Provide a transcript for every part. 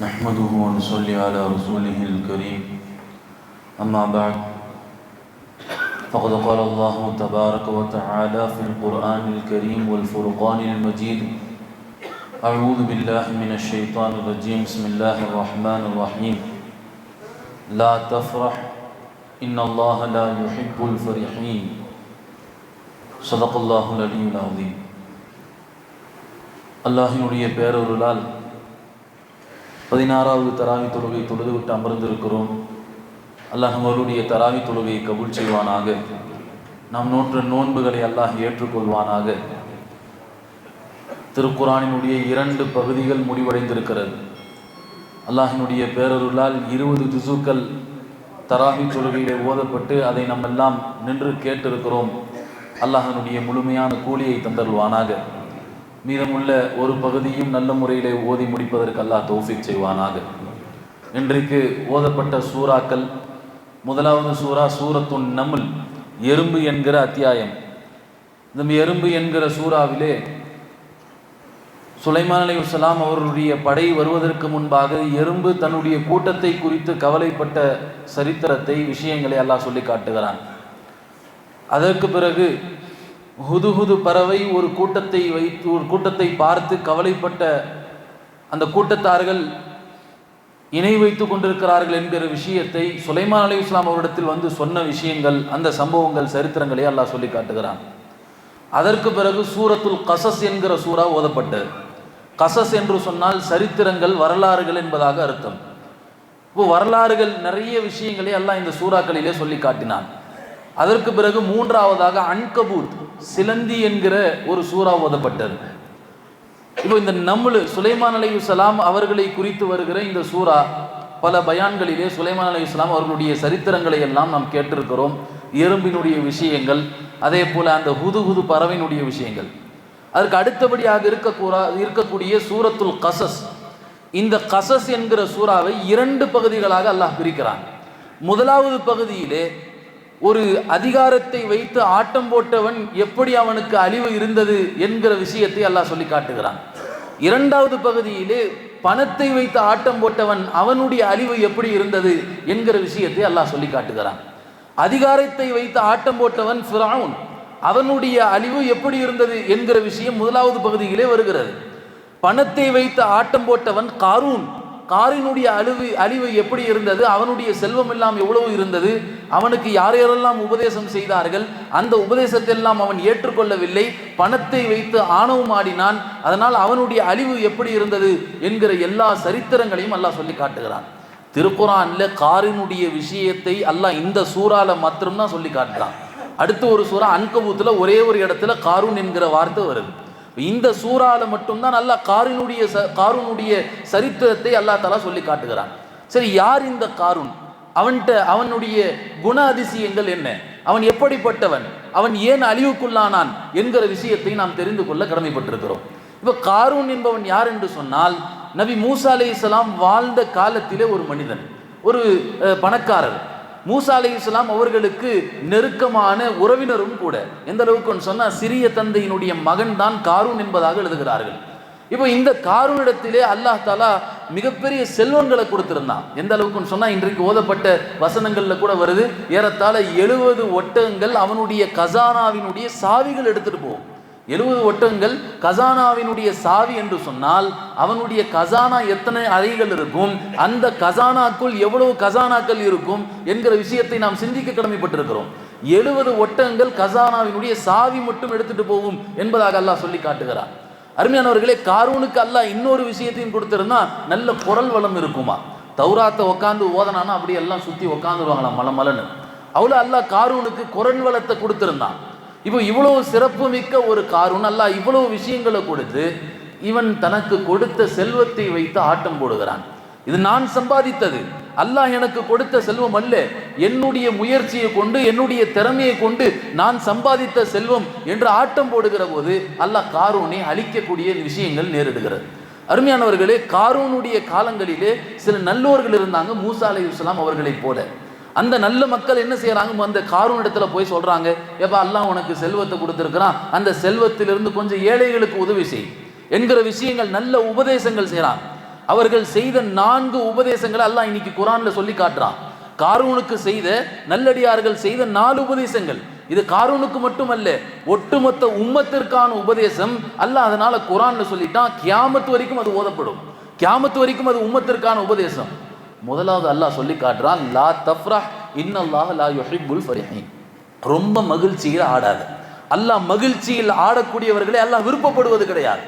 نحمده ونصلي على رسوله الكريم. أما بعد، فقد قال الله تبارك وتعالى في القرآن الكريم والفرقان المجيد أعوذ بالله من الشيطان الرجيم. بسم الله الرحمن الرحيم. لا تفرح، إن الله لا يحب الفرحين. صدق الله العلي العظيم. الله پیر اور الرلال பதினாறாவது தராவி தொழுகை தொழுது விட்டு அமர்ந்திருக்கிறோம். அல்லாஹ் அவருடைய தராவி தொழுகையை கபூல் செய்வானாக. நாம் நோற்ற நோன்புகளை அல்லாஹ் ஏற்றுக்கொள்வானாக. திருக்குறானினுடைய இரண்டு பகுதிகள் முடிவடைந்திருக்கிறது. அல்லாஹினுடைய பேரருளால் இருபது திசுக்கள் தராவி தொழுகையிலே ஓதப்பட்டு அதை நம்ம எல்லாம் நின்று கேட்டிருக்கிறோம். அல்லாஹனுடைய முழுமையான கூலியை தந்தருள்வானாக. மீதமுள்ள ஒரு பகுதியும் நல்ல முறையிலே ஓதி முடிப்பதற்கு அல்லாஹ் தோஃபிக் செய்வானாக. இன்றைக்கு ஓதப்பட்ட சூறாக்கள் முதலாவது சூறா சூரத்துன் நமுல் எறும்பு என்கிற அத்தியாயம். இந்த எறும்பு என்கிற சூறாவிலே சுலைமான் அலி வலாம் அவர்களுடைய படை வருவதற்கு முன்பாக எறும்பு தன்னுடைய கூட்டத்தை குறித்து கவலைப்பட்ட சரித்திரத்தை விஷயங்களை அல்லாஹ் சொல்லி காட்டுகிறான். அதற்கு பிறகு ஹுதுஹுது பறவை ஒரு கூட்டத்தை வைத்து ஒரு கூட்டத்தை பார்த்து கவலைப்பட்ட அந்த கூட்டத்தார்கள் இணை வைத்து கொண்டிருக்கிறார்கள் என்கிற விஷயத்தை சுலைமான் அலி இஸ்லாம் அவரிடத்தில் வந்து சொன்ன விஷயங்கள் அந்த சம்பவங்கள் சரித்திரங்களை அல்லாஹ் சொல்லி காட்டுகிறான். அதற்கு பிறகு சூரத்துல் கசஸ் என்கிற சூறா ஓதப்பட்டது. கசஸ் என்று சொன்னால் சரித்திரங்கள் வரலாறுகள் என்பதாக அர்த்தம். இப்போ வரலாறுகள் நிறைய விஷயங்களை எல்லாம் இந்த சூறாக்களிலே சொல்லி காட்டினான். அதற்கு பிறகு மூன்றாவதாக அன்கபூத் சிலந்தி என்கிற ஒரு சூறா ஓதப்பட்டது. இப்போ இந்த நம்மளு சுலைமான் அலி சலாம் அவர்களை குறித்து வருகிற இந்த சூறா பல பயான்களிலே சுலைமான் அலி இஸ்லாம் அவர்களுடைய சரித்திரங்களை எல்லாம் நாம் கேட்டிருக்கிறோம். எறும்பினுடைய விஷயங்கள் அதே போல அந்த ஹுது ஹுது பறவையினுடைய விஷயங்கள். அதற்கு அடுத்தபடியாக இருக்கக்கூடா இருக்கக்கூடிய சூரத்துல் கசஸ் இந்த கசஸ் என்கிற சூறாவை இரண்டு பகுதிகளாக அல்லாஹ் பிரிக்கிறான். முதலாவது பகுதியிலே ஒரு அதிகாரத்தை வைத்து ஆட்டம் போட்டவன் எப்படி அவனுக்கு அழிவு இருந்தது என்கிற விஷயத்தை அல்லாஹ் சொல்லி காட்டுகிறான். இரண்டாவது பகுதியிலே பணத்தை வைத்து ஆட்டம் போட்டவன் அவனுடைய அழிவு எப்படி இருந்தது என்கிற விஷயத்தை அல்லாஹ் சொல்லி காட்டுகிறான். அதிகாரத்தை வைத்து ஆட்டம் போட்டவன் ஃபிரவுன் அவனுடைய அழிவு எப்படி இருந்தது என்கிற விஷயம் முதலாவது பகுதியிலே வருகிறது. பணத்தை வைத்து ஆட்டம் போட்டவன் காரூன் காரினுடைய அழிவு அழிவு எப்படி இருந்தது? அவனுடைய செல்வம் எல்லாம் எவ்வளவு இருந்தது? அவனுக்கு யார் யாரெல்லாம் உபதேசம் செய்தார்கள்? அந்த உபதேசத்தெல்லாம் அவன் ஏற்றுக்கொள்ளவில்லை. பணத்தை வைத்து ஆணவம் ஆடினான். அதனால் அவனுடைய அழிவு எப்படி இருந்தது என்கிற எல்லா சரித்திரங்களையும் அல்லாஹ் சொல்லி காட்டுகிறான். திருக்குறான்ல காரினுடைய விஷயத்தை அல்லாஹ் இந்த சூறால மாத்திரம்தான் சொல்லி காட்டுறான். அடுத்து ஒரு சூறா அன்கபூத்தில் ஒரே ஒரு இடத்துல காரூன் என்கிற வார்த்தை வருது. இந்த சூறால மட்டும்தான் அல்லாஹ் காரினுடைய காரூனுடைய சரித்திரத்தை அல்லா தலா சொல்லி காட்டுகிறான். சரி யார் இந்த காரூன்? அவன்கிட்ட அவனுடைய குண அதிசயங்கள் என்ன? அவன் எப்படிப்பட்டவன்? அவன் ஏன் அழிவுக்குள்ளானான் என்கிற விஷயத்தை நாம் தெரிந்து கொள்ள கடமைப்பட்டிருக்கிறோம். இப்போ காரூன் என்பவன் யார் என்று சொன்னால் நபி மூசா அலி இஸ்லாம் வாழ்ந்த காலத்திலே ஒரு மனிதன் ஒரு பணக்காரர். மூசா அலி இஸ்லாம் அவர்களுக்கு நெருக்கமான உறவினரும் கூட. எந்த அளவுக்கு சொன்னால் சிறிய தந்தையினுடைய மகன் தான் காரூன் என்பதாக எழுதுகிறார்கள். இப்போ இந்த காரூனிடத்திலே அல்லாஹ் தாலா மிகப்பெரிய செல்வங்களை கொடுத்திருந்தான். எந்த அளவுக்குன்னு சொன்னால் இன்றைக்கு ஓதப்பட்ட வசனங்களில் கூட வருது ஏறத்தாழ எழுபது ஒட்டகங்கள் அவனுடைய கசானாவினுடைய சாவிகள் எடுத்துட்டு போகும். எழுபது ஒட்டகங்கள் கசானாவினுடைய சாவி என்று சொன்னால் அவனுடைய கசானா எத்தனை அறைகள் இருக்கும் அந்த கசானாக்குள் எவ்வளவு கசானாக்கள் இருக்கும் என்கிற விஷயத்தை நாம் சிந்திக்க கடமைப்பட்டிருக்கிறோம். எழுபது ஒட்டகங்கள் கசானாவினுடைய சாவி மட்டும் எடுத்துட்டு போகும் என்பதாக அல்லாஹ் சொல்லி காட்டுகிறார் அருமையானவர்களே காரூனுக்கு அல்லாஹ் இன்னொரு விஷயத்தையும் கொடுத்திருந்தா நல்ல குரல் வளம் இருக்குமா தௌராத்தை உட்காந்து ஓதனானா அப்படியே எல்லாம் சுற்றி உட்காந்துருவாங்களாம் மல மலன்னு அவ்வளோ அல்லாஹ் காரூனுக்கு குரல் வளத்தை கொடுத்திருந்தான். இப்போ இவ்வளவு சிறப்பு மிக்க ஒரு காரூன் அல்லாஹ் இவ்வளவு விஷயங்களை கொடுத்து இவன் தனக்கு கொடுத்த செல்வத்தை வைத்து ஆட்டம் போடுகிறான். இது நான் சம்பாதித்தது. அல்லாஹ் எனக்கு கொடுத்த செல்வம் அல்ல. என்னுடைய முயற்சியை கொண்டு என்னுடைய திறமையை கொண்டு நான் சம்பாதித்த செல்வம் என்று ஆட்டம் போடுகிற போது அல்லாஹ் காரூனை அழிக்கக்கூடிய விஷயங்கள் நேரிடுகிறது. அருமையானவர்களே காரூனுடைய காலங்களிலே சில நல்லோர்கள் இருந்தாங்க மூசா அலை இஸ்லாம் அவர்களைப் போல. அந்த நல்ல மக்கள் என்ன செய்யறாங்க அந்த காரூன் இடத்துல போய் சொல்றாங்க. எப்ப அல்லாஹ் உனக்கு செல்வத்தை கொடுத்துருக்கிறான். அந்த செல்வத்திலிருந்து கொஞ்சம் ஏழைகளுக்கு உதவி செய். என்கிற விஷயங்கள் நல்ல உபதேசங்கள் செய்கிறான் அவர்கள் செய்த நான்கு உபதேசங்களை அல்லாஹ் இன்னைக்கு குரான்ல சொல்லி காட்டுறான். காரூனுக்கு செய்த நல்லடியார்கள் செய்த நாலு உபதேசங்கள். இது காரூனுக்கு மட்டுமல்ல ஒட்டுமொத்த உம்மத்திற்கான உபதேசம் அல்ல அதனால குரான்ல சொல்லிட்டான். கியாமத்து வரைக்கும் அது ஓதப்படும். கியாமத்து வரைக்கும் அது உம்மத்திற்கான உபதேசம். முதலாவது அல்லாஹ் சொல்லி காட்டுறான் லா தஃப்ரா இன்னல்லாஹ் லா யுஹிபுல் ஃபரிஹீன். ரொம்ப மகிழ்ச்சியில் ஆடாது. அல்லாஹ் மகிழ்ச்சியில் ஆடக்கூடியவர்களே அல்லாஹ் விருப்பப்படுவது கிடையாது.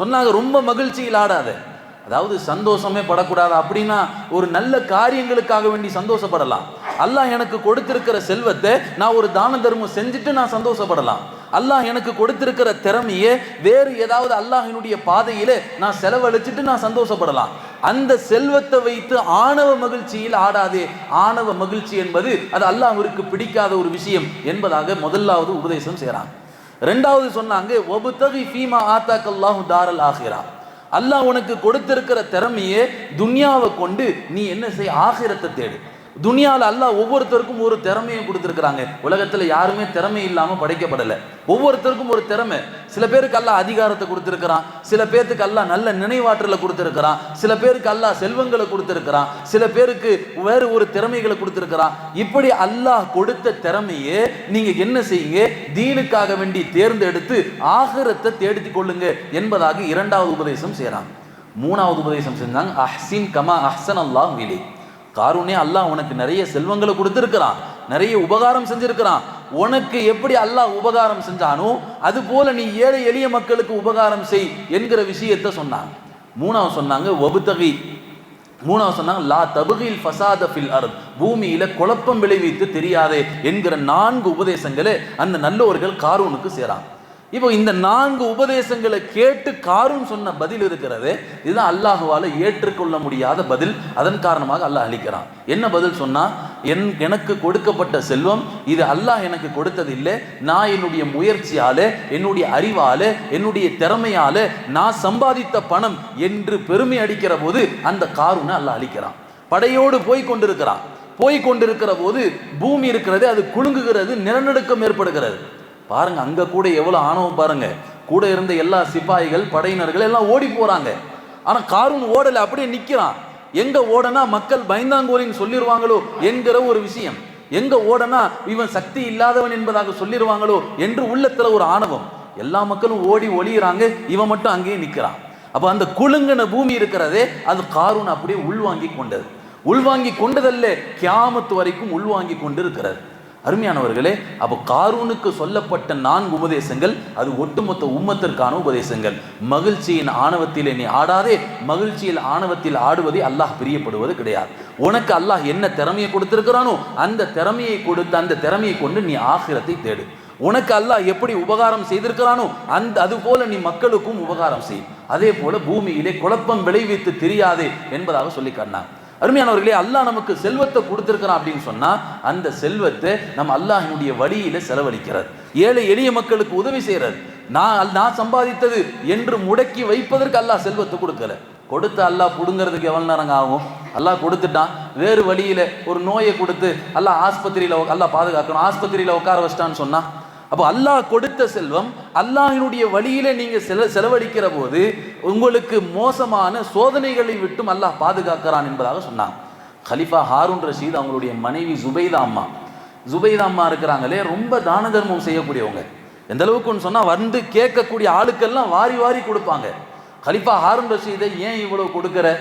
சொன்னாங்க ரொம்ப மகிழ்ச்சியில் ஆடாது. அதாவது சந்தோஷமே படக்கூடாது அப்படின்னா ஒரு நல்ல காரியங்களுக்காக வேண்டி சந்தோஷப்படலாம். அல்லாஹ் எனக்கு கொடுத்திருக்கிற செல்வத்தை நான் ஒரு தான தர்மம் செஞ்சுட்டு நான் சந்தோஷப்படலாம். அல்லாஹ் எனக்கு கொடுத்திருக்கிற திறமையை வேறு ஏதாவது அல்லாஹினுடைய பாதையில நான் செலவழிச்சிட்டு நான் சந்தோஷப்படலாம். அந்த செல்வத்தை வைத்து ஆணவ மகிழ்ச்சியில் ஆடாதே. ஆணவ மகிழ்ச்சி என்பது அது அல்லாஹ்விற்கு பிடிக்காத ஒரு விஷயம் என்பதாக முதலாவது உபதேசம் செய்கிறாங்க ரெண்டாவது சொன்னாங்க ஒபுத்தகி ஃபீமா ஆத்தாக்கல்லாஹு தாரல் ஆகிறா அல்லாஹ் உனக்கு கொடுத்திருக்கிற திறமையே துன்யாவை கொண்டு நீ என்ன செய் ஆகிரத்தை தேடு. துனியாவில் அல்லாஹ் ஒவ்வொருத்தருக்கும் ஒரு திறமையும் கொடுத்துருக்குறாங்க. உலகத்தில் யாருமே திறமை இல்லாமல் படைக்கப்படலை. ஒவ்வொருத்தருக்கும் ஒரு திறமை. சில பேருக்கு அல்லா அதிகாரத்தை கொடுத்துருக்கிறான். சில பேருக்கு அல்லா நல்ல நினைவாற்றலை கொடுத்துருக்கிறான். சில பேருக்கு அல்லாஹ் செல்வங்களை கொடுத்துருக்கிறான். சில பேருக்கு வேறு ஒரு திறமைகளை கொடுத்துருக்கிறான். இப்படி அல்லாஹ் கொடுத்த திறமையே நீங்க என்ன செய்யுங்க? தீனுக்காக வேண்டி தேர்ந்தெடுத்து ஆகரத்தை தேடித்து கொள்ளுங்க என்பதாக இரண்டாவது உபதேசம் செய்கிறாங்க மூணாவது உபதேசம் செஞ்சாங்க அஹ்சின் கமா அஹ்சன் அல்லாஹ் விலை காரூனே அல்லாஹ் உனக்கு நிறைய செல்வங்களை கொடுத்துருக்கிறான் நிறைய உபகாரம் செஞ்சிருக்கிறான். உனக்கு எப்படி அல்லாஹ் உபகாரம் செஞ்சானோ அது போல நீ ஏழை எளிய மக்களுக்கு உபகாரம் செய் என்கிற விஷயத்த சொன்னாங்க மூணாவது சொன்னாங்க ஒபுத்தகை மூணாவது சொன்னாங்க லா தபுகில் ஃபசாத ஃபில் அர்த். பூமியில குழப்பம் விளைவித்து தெரியாதே என்கிற நான்கு உபதேசங்களை அந்த நல்லோர்கள் காரூனுக்கு சேராங்க இப்போ இந்த நான்கு உபதேசங்களை கேட்டு காரும் சொன்ன பதில் இருக்கிறது. இதுதான் அல்லாஹுவால ஏற்றுக்கொள்ள முடியாத பதில். அதன் காரணமாக அல்லாஹ் அளிக்கிறான் என்ன பதில் சொன்னா என் எனக்கு கொடுக்கப்பட்ட செல்வம் இது அல்லாஹ் எனக்கு கொடுத்தது இல்லை நான் என்னுடைய முயற்சியாலே என்னுடைய அறிவால் என்னுடைய திறமையால நான் சம்பாதித்த பணம் என்று பெருமை அடிக்கிற போது அந்த காருனை அல்லாஹ் அளிக்கிறான் படையோடு போய் கொண்டிருக்கிறான். போய் கொண்டிருக்கிற போது பூமி இருக்கிறது அது குலுங்குகிறது நிலநடுக்கம் ஏற்படுகிறது. பாருங்க அங்க கூட எவ்வளவு ஆணவம் பாருங்க. கூட இருந்த எல்லா சிப்பாய்கள் படையினர்கள் எல்லாம் ஓடி போறாங்க. ஆனா காரூன் ஓடல அப்படியே நிக்கிறான். எங்க ஓடனா மக்கள் பயந்தாங்கோலின்னு சொல்லிடுவாங்களோ என்கிற ஒரு விஷயம். எங்க ஓடனா இவன் சக்தி இல்லாதவன் என்பதாக சொல்லிடுவாங்களோ என்று உள்ளத்துல ஒரு ஆணவம். எல்லா மக்களும் ஓடி ஒளியிறாங்க இவன் மட்டும் அங்கேயே நிக்கிறான். அப்ப அந்த குலுங்கின பூமி இருக்கிறதே அது காரூன் அப்படியே உள்வாங்கி கொண்டது. உள்வாங்கி கொண்டதல்ல கியாமத்து வரைக்கும் உள்வாங்கி கொண்டு இருக்கிறது அருமையானவர்களே அப்போ காரூனுக்கு சொல்லப்பட்ட நான்கு உபதேசங்கள் அது ஒட்டுமொத்த உம்மத்திற்கான உபதேசங்கள். மகிழ்ச்சியின் ஆணவத்தில் நீ ஆடாதே மகிழ்ச்சியில் ஆணவத்தில் ஆடுவதே அல்லாஹ் பிரியப்படுவது கிடையாது. உனக்கு அல்லாஹ் என்ன திறமையை கொடுத்திருக்கிறானோ அந்த திறமையை கொடுத்து அந்த திறமையை கொண்டு நீ ஆகிரத்தை தேடு. உனக்கு அல்லாஹ் எப்படி உபகாரம் செய்திருக்கிறானோ அந்த அது போல நீ மக்களுக்கும் உபகாரம் செய். அதே போல பூமியிலே குழப்பம் விளைவித்து தெரியாதே என்பதாக சொல்லி காட்டினாங்க அருமையானவர்களே அல்லாஹ் நமக்கு செல்வத்தை கொடுத்துருக்கிறான் அப்படின்னு சொன்னால் அந்த செல்வத்தை நம்ம அல்லாஹினுடைய வழியில் செலவழிக்கிறது ஏழை எளிய மக்களுக்கு உதவி செய்கிறார். நான் நான் சம்பாதித்தது என்று முடக்கி வைப்பதற்கு அல்லாஹ் செல்வத்தை கொடுக்கல. கொடுத்து அல்லாஹ் பிடுங்கிறதுக்கு எவ்வளோ நேரம் ஆகும்? அல்லாஹ் கொடுத்துட்டான். வேறு வழியில் ஒரு நோயை கொடுத்து அல்லாஹ் ஆஸ்பத்திரியில் அல்லாஹ் பாதுகாக்கணும். ஆஸ்பத்திரியில் உட்கார வச்சிட்டான்னு சொன்னால் அப்போ அல்லாஹ் கொடுத்த செல்வம் அல்லாஹினுடைய வழியில நீங்க செல செலவழிக்கிற போது உங்களுக்கு மோசமான சோதனைகளை விட்டும் அல்லாஹ் பாதுகாக்கிறான் என்பதாக சொன்னாங்க. ஹலிஃபா ஹாரூன் ரஷீத் அவங்களுடைய மனைவி ஜுபைதா அம்மா. ஜுபைதா அம்மா இருக்கிறாங்களே ரொம்ப தான தர்மம் செய்யக்கூடியவங்க. எந்த அளவுக்குன்னு சொன்னா வந்து கேட்கக்கூடிய ஆளுக்கெல்லாம் வாரி வாரி கொடுப்பாங்க. கலிஃபா ஹாரூன் ரஷீதை ஏன் இவ்வளவு கொடுக்கிற?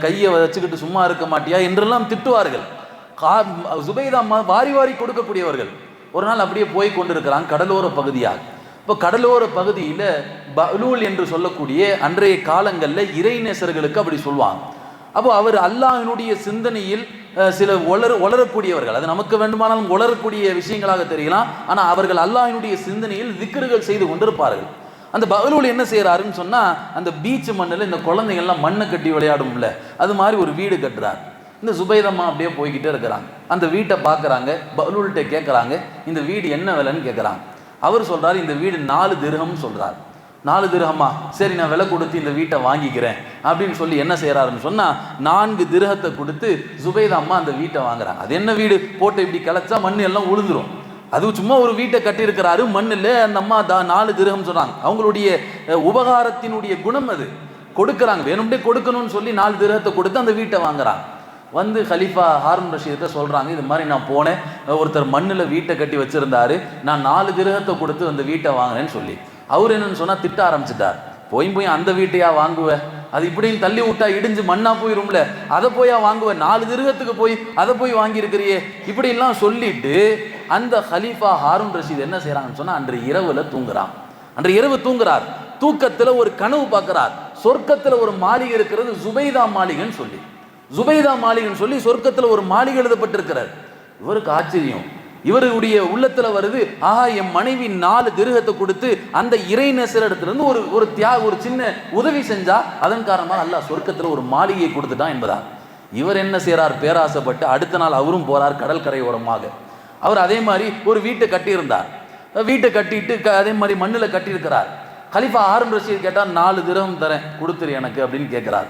கையை வச்சுக்கிட்டு சும்மா இருக்க மாட்டியா என்றெல்லாம் திட்டுவார்கள். கா- ஜுபைதா அம்மா வாரி வாரி கொடுக்கக்கூடியவர்கள். ஒரு நாள் அப்படியே போய் கொண்டிருக்கிறான் கடலோர பகுதியாக இப்போ கடலோர பகுதியில் பலூல் என்று சொல்லக்கூடிய அன்றைய காலங்களில் இறைநேசர்களுக்கு அப்படி சொல்லுவாங்க. அப்போ அவர் அல்லாஹினுடைய சிந்தனையில் சில ஒளர ஒளரக்கூடியவர்கள் அது நமக்கு வேண்டுமானாலும் ஒளரக்கூடிய விஷயங்களாக தெரியலாம் ஆனால் அவர்கள் அல்லாஹினுடைய சிந்தனையில் திக்ருகள் செய்து கொண்டிருப்பார்கள். அந்த பகலூல் என்ன செய்கிறாருன்னு சொன்னால் அந்த பீச் மண்ணில் இந்த குழந்தைங்கள்லாம் மண்ணை கட்டி விளையாடும்ல அது மாதிரி ஒரு வீடு கட்டுறார். இந்த சுபைதம்மா அப்படியே போய்கிட்டே இருக்கிறாங்க. அந்த வீட்டை பார்க்குறாங்க பலூல்கிட்ட கேட்குறாங்க இந்த வீடு என்ன விலைன்னு கேட்குறாங்க. அவர் சொல்கிறார் இந்த வீடு நாலு திருகம்னு சொல்கிறார் நாலு திருகம்மா சரி நான் விலை கொடுத்து இந்த வீட்டை வாங்கிக்கிறேன் அப்படின்னு சொல்லி என்ன செய்கிறாருன்னு சொன்னால் நான்கு திருகத்தை கொடுத்து சுபைதா அம்மா அந்த வீட்டை வாங்குறாங்க. அது என்ன வீடு? போட்டு இப்படி கிளச்சா மண் எல்லாம் உளுந்துரும் அது சும்மா ஒரு வீட்டை கட்டியிருக்கிறாரு மண்ணில் அந்த அம்மா தா நாலு திருகம் சொன்னாங்க. அவங்களுடைய உபகாரத்தினுடைய குணம் அது. கொடுக்குறாங்க. வேணும்டே கொடுக்கணும்னு சொல்லி நாலு திருகத்தை கொடுத்து அந்த வீட்டை வாங்குறாங்க. வந்து ஹலீஃபா ஹாரூன் ரஷீத்தை சொல்கிறாங்க இது மாதிரி நான் போனேன். ஒருத்தர் மண்ணில் வீட்டை கட்டி வச்சிருந்தாரு. நான் நாலு கிரகத்தை கொடுத்து அந்த வீட்டை வாங்கினேன்னு சொல்லி. அவர் என்னன்னு சொன்னால் திட்ட ஆரம்பிச்சிட்டார். போய் போய் அந்த வீட்டையா வாங்குவேன் அது இப்படின்னு தள்ளி விட்டா இடிஞ்சு மண்ணா போயிரும்ல. அதை போயா வாங்குவேன் நாலு திருகத்துக்கு போய் அதை போய் வாங்கியிருக்கிறியே. இப்படிலாம் சொல்லிட்டு அந்த ஹலீஃபா ஹாரூன் ரஷீத் என்ன செய்கிறாங்கன்னு சொன்னால் அன்று இரவில் தூங்குறான். அன்று இரவு தூங்குறார். தூக்கத்தில் ஒரு கனவு பார்க்குறார். சொர்க்கத்தில் ஒரு மாளிகை இருக்கிறது ஜுபைதா மாளிகைன்னு சொல்லி. ஜுபைதா மாளிகைன்னு சொல்லி சொர்க்கத்தில் ஒரு மாளிகை எழுதப்பட்டிருக்கிறார். இவருக்கு ஆச்சரியம். இவருடைய உள்ளத்துல வருது ஆஹா என் மனைவி நாலு திருகத்தை கொடுத்து அந்த இறை இடத்துல இருந்து ஒரு ஒரு தியாக ஒரு சின்ன உதவி செஞ்சா அதன் காரணமாக அல்லாஹ் சொர்க்கத்தில் ஒரு மாளிகையை கொடுத்துட்டான் என்பதா? இவர் என்ன செய்கிறார் பேராசைப்பட்டு அடுத்த நாள் அவரும் போறார் கடல் கரையோரமாக அவர் அதே மாதிரி ஒரு வீட்டை கட்டியிருந்தார். வீட்டை கட்டிட்டு க- அதே மாதிரி மண்ணில் கட்டியிருக்கிறார். கலிஃபா ஆரம்ப ரசீது கேட்டால் நாலு திரகம் தரேன் கொடுத்துரு எனக்கு அப்படின்னு கேட்குறாரு.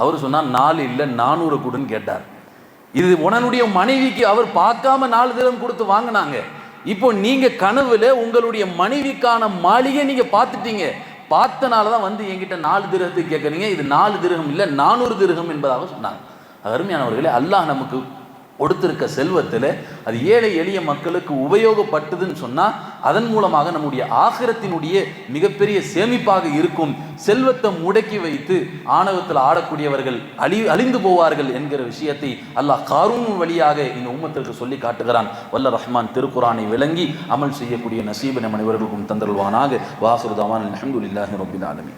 அவர் சொன்னார் நாலு இல்லை நானூறு கொடுன்னு கேட்டார். இது உடனுடைய மனைவிக்கு அவர் பார்க்காம நாலு தினம் கொடுத்து வாங்கினாங்க. இப்போ நீங்க கனவுல உங்களுடைய மனைவிக்கான மாளிகை நீங்க பார்த்துட்டீங்க. பார்த்தனால தான் வந்து என்கிட்ட நாலு திருகத்துக்கு கேட்குறீங்க இது நாலு திருகம் இல்லை நானூறு திருகம் என்பதாக சொன்னாங்க. அருமையானவர்களே அல்லாஹ் நமக்கு கொடுத்திருக்க செல்வத்தில் அது ஏழை எளிய மக்களுக்கு உபயோகப்பட்டதுன்னு சொன்னால் அதன் மூலமாக நம்முடைய ஆகிரத்தினுடைய மிகப்பெரிய சேமிப்பாக இருக்கும். செல்வத்தை முடக்கி வைத்து ஆணவத்தில் ஆடக்கூடியவர்கள் அழி அழிந்து போவார்கள் என்கிற விஷயத்தை அல்லாஹ் காரூன் வழியாக இந்த உம்மத்திற்கு சொல்லி காட்டுகிறான். வல்ல ரஹ்மான் திருக்குரானை விளங்கி அமல் செய்யக்கூடிய நசீபன் நம் அனைவர்களுக்கும் தந்தருள்வானாக. வாசுருதாவான் அஹமதுல்லாஹி ரபில் ஆலமி